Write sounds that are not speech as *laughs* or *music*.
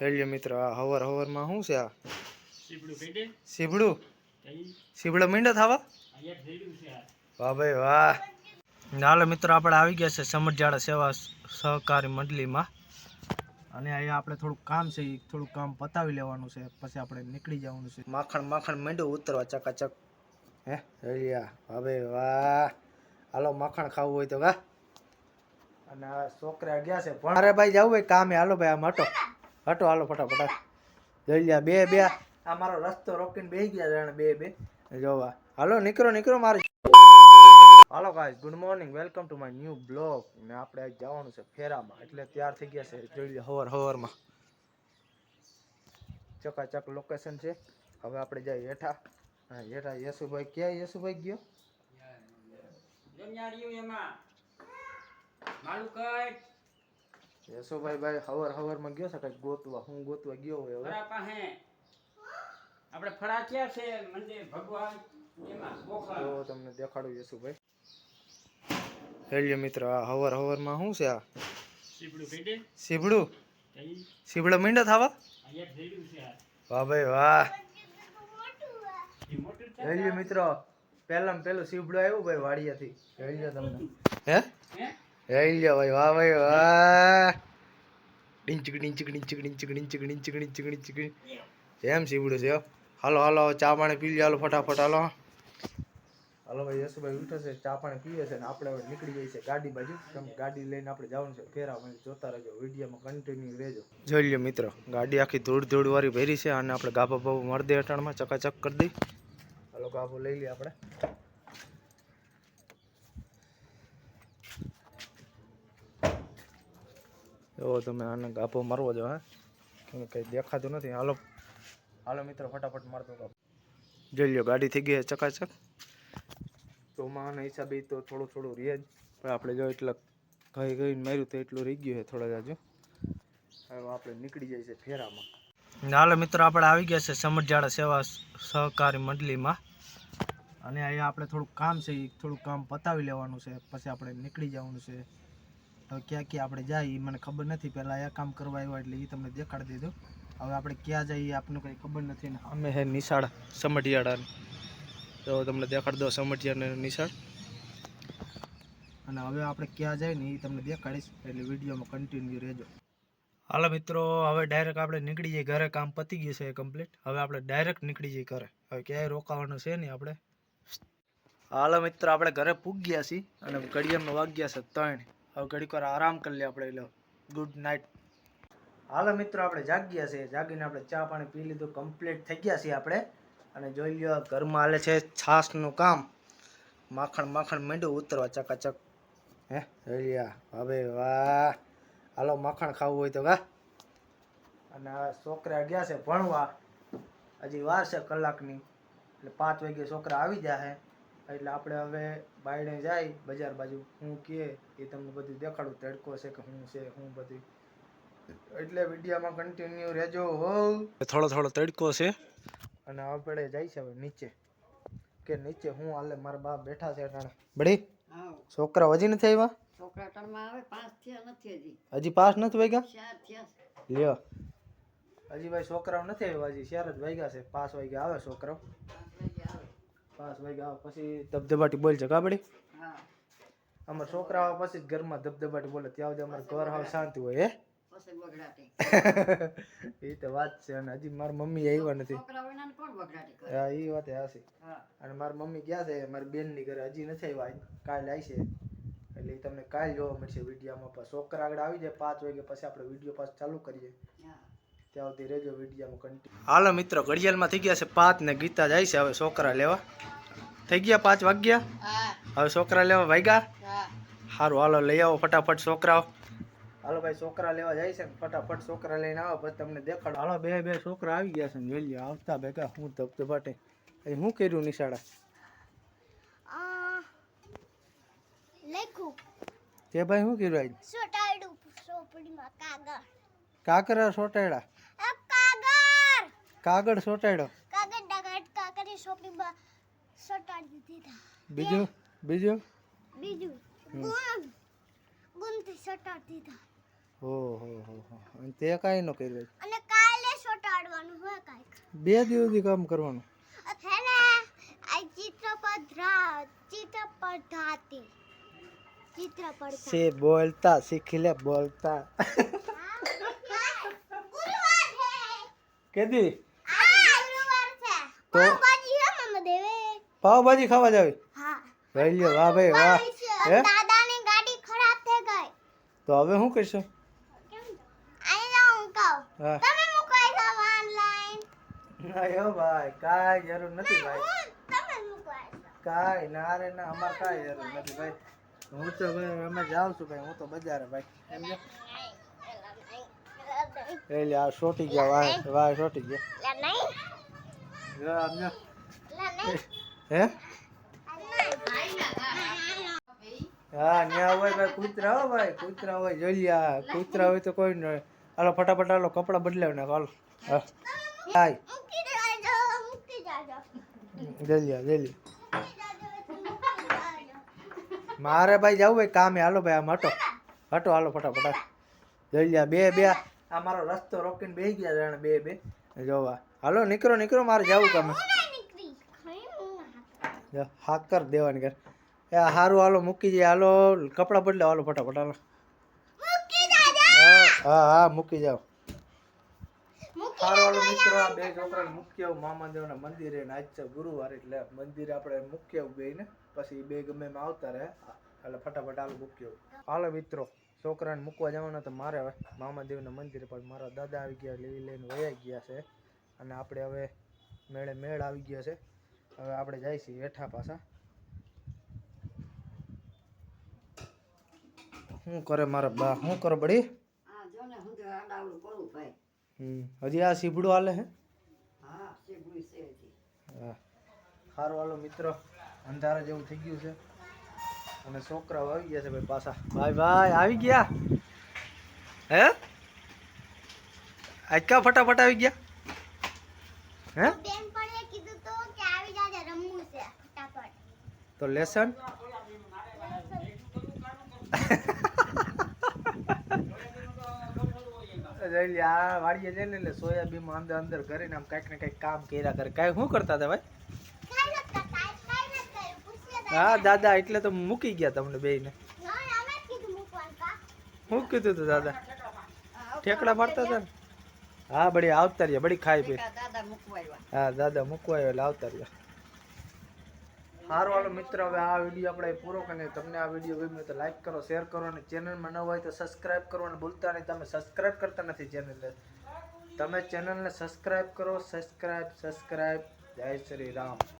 હેલ્યો મિત્ર આ હવર હવરમાં શું છે આ? સીબડું સીબડો? મીંડો થવા? વાહ ભાઈ વાહ. હાલો મિત્રો આપણે આવી ગયા છે સમરજાળા સેવા સહકારી મંડળીમાં. અને અહીંયા આપણે થોડુંક કામ છે થોડુંક કામ પતાવી લેવાનું છે પછી આપણે નીકળી જવાનું છે. માખણ માખણ મીંડું ઉતરવા ચકાચક. હે હેલિયા વાહ ભાઈ વાહ. હાલો માખણ ખાવું હોય તો કા અને આ છોકરા ગયા છે પણ અરે ભાઈ જવું ભાઈ કામે. હાલો ભાઈ આ હટો. હટો, હાલો, ફટાફટ. જઈ બે બે. આ મારો રસ્તો રોકીને બેસી ગયા જાણે બે બે. જોવા. હાલો, નીકળો નીકળો, મારે. Hello guys good morning welcome to my new blog ને આપણે આજ જવાનું છે ફેરામાં. એટલે તૈયાર થઈ ગયા છે. જોઈ હવર, હવરમાં. ચકાચક લોકેશન છે. હવે આપણે જઈએ હેઠા. હેઠા યશુભાઈ. ક્યાં યશુભાઈ ગયો? જમનારીયું એમાં. માલું કઈ યશુભાઈ ભાઈ હવાર હવારમાં ગયો છે કંઈક ગોતવા હું ગોતવા ગયો હોય હવે. ફળા પાસે આપણે ફળા ક્યાં છે? મંદિર ભગવાન એમાં ગોખા તો તમને દેખાડું યશુભાઈ. હેલ્યો મિત્ર આ હવાર હવારમાં શું છે આ? સીપડું કહી દે સીબડું કઈ? સીબડો મીંડો થવા? અહીંયા થયેલું છે આ. વાહ ભાઈ વાહ. એ મોટું છે હેલ્યો મિત્રો પહેલામાં પેલું સીબડું આવ્યું ભાઈ વાડિયાથી. હેલ્યો તમને. હે? હેલ્યો ભાઈ વાહ ભાઈ વાહ ડિંચક ડિંચક ડિંચક ડિંચક ડિંચક ડિંચક ડિંચક ડિંચક એમ સીબડું છે. હાલો હાલો ચા પાણી પી લે હાલો, ફટાફટ, હાલો. હાલો, ભાઈ, યશુભાઈ ઉઠે છે, ચા પાણી પીએ છે ને આપણે હવે નીકળી જઈએ છે ગાડી બાજુ. તમે ગાડી લઈને આપણે જવાનું છે, ફેરા મને જોતા રહેજો, વિડીયોમાં કન્ટિન્યુ રહેજો. જોઈ લ્યો, મિત્રો, ગાડી આખી ધૂળ ધૂળ વાળી ભરી છે અને આપણે ગાભા બાબુ મરદે અટાણમાં, ચકાચક કરી દઈ હાલો, ગાભો લઈ લઈએ આપણે. એવો તમે આને ગાભો મારવો જો, હા? કેમ કંઈ દેખાતું નથી. હાલો હાલો મિત્રો, ફટાફટ મારતો ગાભો. જોઈ લો ગાડી થઈ ગઈ ચકાચક. ચકાચક ચોમાના હિસાબે તો થોડું થોડું રહે જ. પણ આપણે જો એટલા ઘઈ ગઈને માર્યું તો એટલું રહી ગયું છે થોડા જાજુ. હવે આપણે નીકળી જાય છે ફેરામાં. હાલો મિત્રો, આપણે આવી ગયા છે સમરજાળા સેવા સહકારી મંડળીમાં. અને અહીંયા આપણે થોડુંક કામ છે એ થોડુંક કામ પતાવી લેવાનું છે. પછી આપણે નીકળી જવાનું છે. હવે ક્યાં ક્યાં આપણે જાય એ મને ખબર નથી. પહેલાં આ કામ કરવા આવ્યા એટલે એ તમને દેખાડી દીધું. હવે આપણે ક્યાં જઈએ આપણને કંઈ ખબર નથી ને. અમે હે નિશાળ સમઢિયાળાની. તો તમને દેખાડી દો સમઢિયાને નિશાળ. અને હવે આપણે ક્યાં જાય ને એ તમને દેખાડીશ. એટલે વિડીયોમાં કન્ટિન્યુ રહેજો. હાલો મિત્રો, હવે ડાયરેક્ટ આપણે નીકળી જઈએ. ઘરે કામ પતી ગયું છે કમ્પ્લીટ હવે આપણે ડાયરેક્ટ નીકળી જઈએ ઘરે. હવે ક્યાંય રોકાવાનું છે નહીં આપણે. હાલો મિત્રો, આપણે ઘરે પૂગ ગયા છીએ. અને ઘડિયાળમાં વાગ્યા છે ત્રણ. હવે ઘડીક વાર આરામ કરી લઈએ આપણે એટલે ગુડ નાઇટ હાલો મિત્રો, આપણે જાગ્યા છીએ. જાગીને આપણે ચા પાણી પી લીધું. કમ્પ્લીટ થઈ ગયા છીએ આપણે. અને જોઈ લ્યો ઘરમાં હાલે છે છાશનું કામ. માખણ માખણ માંડ્યું ઉતરવા, ચકાચક. હે, જોઈ લ્યા હવે વાહ. હાલો, માખણ ખાવું હોય તો કા? અને છોકરા ગયા છે ભણવા. હજી વાર છે કલાકની. એટલે પાંચ વાગે છોકરા આવી જાય એટલે આપણે હવે બાયણે જાય બજાર બાજુ. હું કે એ તમને બધું દેખાડું તડકો છે કે શું છે શું બધું. એટલે વિડીયોમાં કન્ટિન્યુ રહેજો હો થોડો થોડો તડકો છે. અને આપણે જાય છે હવે નીચે. કે નીચે હું હાલે મારા બાપ બેઠા છે અટાણે. બડી હા છોકરા હજી નથી આવ્યા? છોકરા અટાણમાં આવે પાંચ થયા નથી હજી. હજી પાસ નથી વાગ્યા? ચાર થયા. લ્યો. હજી ભાઈ છોકરાઓ નથી આવ્યા હજી ચાર જ વાગ્યા છે. પાંચ વાગ્યા આવે છોકરાઓ. પાંચ વાગ્યા પછી ધબધબાટી બોલ છે કાબડી અમારા છોકરાઓ પછી જ ઘરમાં ધબધબાટી બોલે. ત્યાં સુધી અમારે ઘર હાવ શાંતિ હોય હે? *laughs* એ તો વાત છે અને હજી મારી મમ્મી આવ્યા નથી. છોકરા ને હા એ વાત હાસી અને મારી મમ્મી ગયા છે મારી બેનની ઘરે. હજી નથી આવ્યા કાલે આવશે એટલે એ તમને કાલ જોવા મળશે વિડીયામાં. પણ છોકરા આગળ આવી જાય પાંચ વાગે પછી આપણે વીડિયો પાસ ચાલુ કરીએ. ત્યાં સુધી રેજો વિડીયામાં કન્ટિન્યુ હાલો મિત્રો ઘડિયાળમાં થઈ ગયા છે પાંચ ને ગીતા જાય છે હવે છોકરા લેવા. થઈ ગયા પાંચ વાગ્યા? હવે છોકરા લેવા વાગ્યા સારું હાલો લઈ આવો ફટાફટ છોકરાઓ. હાલો ભાઈ છોકરા લેવા જાય છે ફટાફટ છોકરા લઈને આવો પછી તમને દેખાડો. હાલો બે બે છોકરા આવી ગયા છે લ્યો આવતા ભેગા હું ધબધબાટે. અહીં શું કર્યું નિશાળા? લખું તે ભાઈ શું કર્યું આજ? સોટાડું સોપડીમાં કાગળ. કાકરા સોટાડ્યા? કાગળ. કાગળ સોટાડ્યો? કાગળ ડાગટ સોપડીમાં સોટાડી દીધા બીજું? બીજું? બીજું. ગુણ. ગુણથી સોટાડી દીધા હો હો હો હો. અને તે કાંઈ ન કર્યું અને બે દિવસ સુધી કામ કરવાનું હેને આ ચિત્ર પર ધ્રા ચિત્ર પર ધાતી ચિત્ર પડતા સે બોલતા? શીખી લે બોલતા. કેદી? ગુરુવાર છે. તો? પાવભાજી હે મમ્મી દેવે પાવભાજી ખાવા જાવી? હા. લઈ લ્યો વાહ ભાઈ વાહ. હે? દાદાની ગાડી ખરાબ થઈ ગઈ. તો હવે શું કરશો? અહીં જાઉં કહું. હા. તમે મુકાઈ જાવ ઓનલાઈન અયો ભાઈ કાંઈ જરૂર નથી ભાઈ. તમે મુકાઈ જાવ કાંઈ ના રે ના અમારે કાંઈ જરૂર નથી ભાઈ. હું તો ભાઈ અમે જાઉં છું ભાઈ હું તો બજારે ભાઈ. સમજ્યો એ લે આ સોટી ગયા વાહ વાહ સોટી ગયા. લે નહીં. જો સમજો લે નહીં. હે? હા, ન્યા હોય ભાઈ, કૂતરા હો ભાઈ, કૂતરા હોય, જોઈ લ્યા, કૂતરા હોય તો કોઈ નહીં હાલો, ફટાફટ હાલો, કપડાં બદલાવ ને હાલો. હાય. મૂકી જાજો મારે ભાઈ જવું ભાઈ કામે. હાલો ભાઈ, આમ હટો. હટો, હાલો, ફટાફટ. જોઈ લ્યા, બે બે. આ મારો રસ્તો રોકીને બેસી ગયા જાણે, બે બે. જોવા. હાલો, નીકળો નીકળો, મારે જવું જો હાક કર દેવાની કર એ હારું હાલો મૂકી જાય હાલો કપડાં બદલે હાલો ફટાફટ હાલો. હા હા હા મૂકી જાઓ. હાલો મિત્રો આ બે છોકરાને મૂકી આવું મામાદેવના મંદિરે. ને આજ છે ગુરુવાર એટલે મંદિરે આપણે મૂકી બેને પછી બે ગમે એમાં આવતા રહે. એટલે ફટાફટ હાલો મૂકી હાલો મિત્રો છોકરાને મૂકવા જવાના તો મારે હવે. મામાદેવના મંદિરે પણ મારા દાદા આવી ગયા લેવી લઈને વયા ગયા છે. અને આપણે હવે મેળે મેળ આવી ગયો છે. હવે આપણે જઈશું હેઠા પાછા. શું કરે મારા બા? શું કરે બડી હજી આ સીબડું હાલે હા? સારું હાલો મિત્રો અંધારા જેવું થઈ ગયું છે. અને છોકરાઓ આવી ગયા છે ભાઈ પાછા. ભાઈ ભાઈ આવી ગયા? હે? આજકા ફટાફટ આવી ગયા? હે બેન પણ કીધું તો કે આવી જાજે રમવું છે ફટાફટ તો લેસન? આ વાડીએ જઈને એટલે સોયાબીનમાં અંદર અંદર કરીને આમ કાંઈક ને કાંઈક કામ કર્યા કરે. કાંઈ શું કરતા હતા ભાઈ? હા દાદા એટલે તો મૂકી ગયા તમને બેયને. ના કીધું શું કીધું તું દાદા? ઠેકડા મારતા હતા ને? હા બડી આવતા રહ્યા બડી ખાઈ પી. હા દાદા મૂકવા આવ્યો એટલે આવતા રહ્યા. સારું વાળો મિત્ર, હવે આ વીડિયો આપણે પૂરો કરીને તમને આ વીડિયો ગમ્યો તો લાઈક કરો શેર કરો અને ચેનલમાં ન હોય તો સબસ્ક્રાઇબ કરવાનું ભૂલતા નહીં. તમે સબસ્ક્રાઈબ કરતા નથી ચેનલને તમે ચેનલને સબસ્ક્રાઇબ કરો. સબસ્ક્રાઇબ સબસ્ક્રાઈબ જય શ્રી રામ.